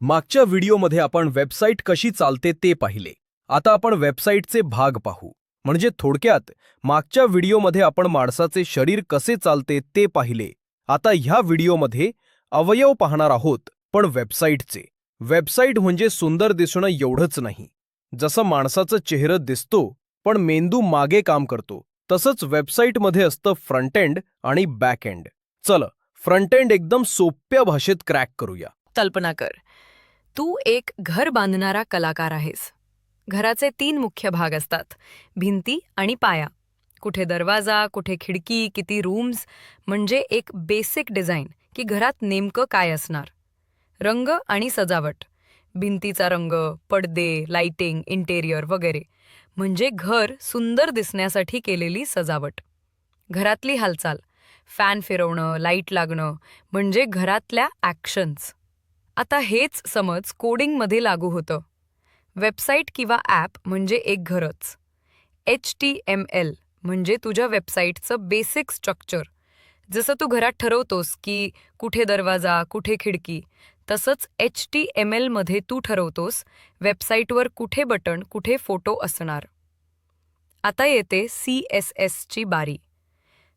मागच्या व्हिडिओमध्ये आपण वेबसाईट कशी चालते ते पाहिले. आता आपण वेबसाईटचे भाग पाहू. म्हणजे थोडक्यात मागच्या व्हिडिओमध्ये आपण माणसाचे शरीर कसे चालते ते पाहिले. आता ह्या व्हिडिओमध्ये अवयव पाहणार आहोत पण वेबसाईटचे. वेबसाईट म्हणजे सुंदर दिसणं एवढंच नाही. जसं माणसाचं चेहरं दिसतो पण मेंदू मागे काम करतो. तसंच वेबसाईटमध्ये असतं फ्रंट एंड आणि बॅक एंड. चल फ्रंट एंड एकदम सोप्या भाषेत क्रॅक करूया. कल्पना कर. तू एक घर बांधणारा कलाकार आहेस. घराचे तीन मुख्य भाग असतात. भिंती आणि पाया. कुठे दरवाजा कुठे खिडकी किती रूम्स म्हणजे एक बेसिक डिझाईन की घरात नेमकं काय असणार. रंग आणि सजावट. भिंतीचा रंग पडदे लाइटिंग इंटेरियर वगैरे. म्हणजे घर सुंदर दिसण्यासाठी केलेली सजावट. घरातली हालचाल. फॅन फिरवणं लाइट लागणं म्हणजे घरातल्या ॲक्शन्स. आता हेच समज कोडिंगमध्ये लागू होतं. वेबसाईट किंवा ॲप म्हणजे एक घरच. एच टी एम एल म्हणजे तुझ्या वेबसाईटचं बेसिक स्ट्रक्चर. जसं तू घरात ठरवतोस की कुठे दरवाजा कुठे खिडकी तसंच एच टी एम एलमध्ये तू ठरवतोस वेबसाईटवर कुठे बटण कुठे फोटो असणार. आता येते सी एस एसची बारी.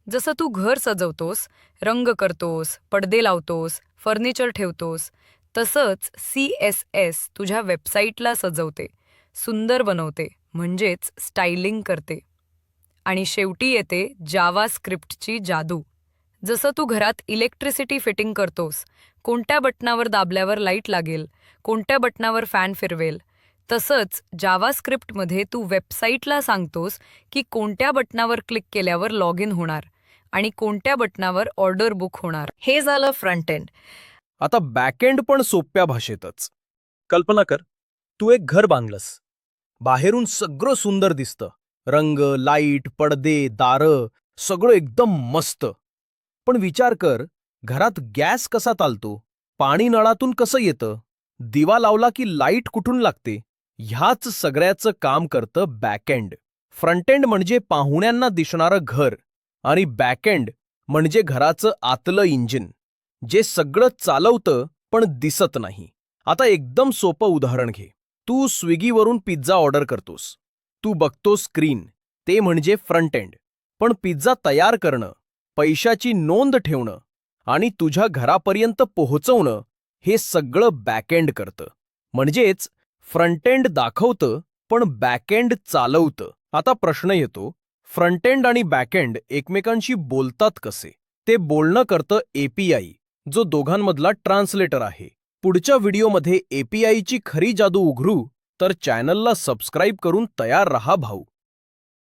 जसं तू घर सजवतोस रंग करतोस पडदे लावतोस फर्निचर ठेवतोस तसंच सी एस एस तुझ्या वेबसाईटला सजवते सुंदर बनवते म्हणजेच स्टायलिंग करते. आणि शेवटी येते जावा स्क्रिप्टची जादू. जसं तू घरात इलेक्ट्रिसिटी फिटिंग करतोस कोणत्या बटनावर दाबल्यावर लाइट लागेल कोणत्या बटनावर फॅन फिरवेल तसंच जावा स्क्रिप्टमध्ये तू वेबसाईटला सांगतोस की कोणत्या बटनावर क्लिक केल्यावर लॉग इन होणार आणि कोणत्या बटनावर ऑर्डर बुक होणार. हे झालं फ्रंट एंड. आता बॅकएंड पण सोप्या भाषेतच. कल्पना कर तू एक घर बांधलंस. बाहेरून सगळं सुंदर दिसतं. रंग लाइट पडदे दारं सगळं एकदम मस्त. पण विचार कर घरात गॅस कसा चालतो? पाणी नळातून कसं येतं? दिवा लावला की लाइट कुठून लागते? ह्याच सगळ्याचं काम करतं बॅकएंड फ्रंटेंड म्हणजे पाहुण्यांना दिसणारं घर आणि बॅकएंड म्हणजे घराचं आतलं इंजिन जे सगळं चालवतं पण दिसत नाही. आता एकदम सोपं उदाहरण घे. तू स्विगीवरून पिझ्झा ऑर्डर करतोस. तू बघतो स्क्रीन. ते म्हणजे फ्रंट एंड. पण पिझ्झा तयार करणं पैशाची नोंद ठेवणं आणि तुझ्या घरापर्यंत पोहोचवणं हे सगळं बॅकएंड करतं. म्हणजेच फ्रंटएंड दाखवतं पण बॅकएंड चालवतं. आता प्रश्न येतो फ्रंटएंड आणि बॅकएंड एकमेकांशी बोलतात कसे? ते बोलणं करतं एपीआय जो दोघांमधला ट्रान्सलेटर आहे. पुढच्या व्हिडिओमध्ये एपीआयची खरी जादू उघडू तर चॅनलला सबस्क्राईब करून तयार रहा भाऊ.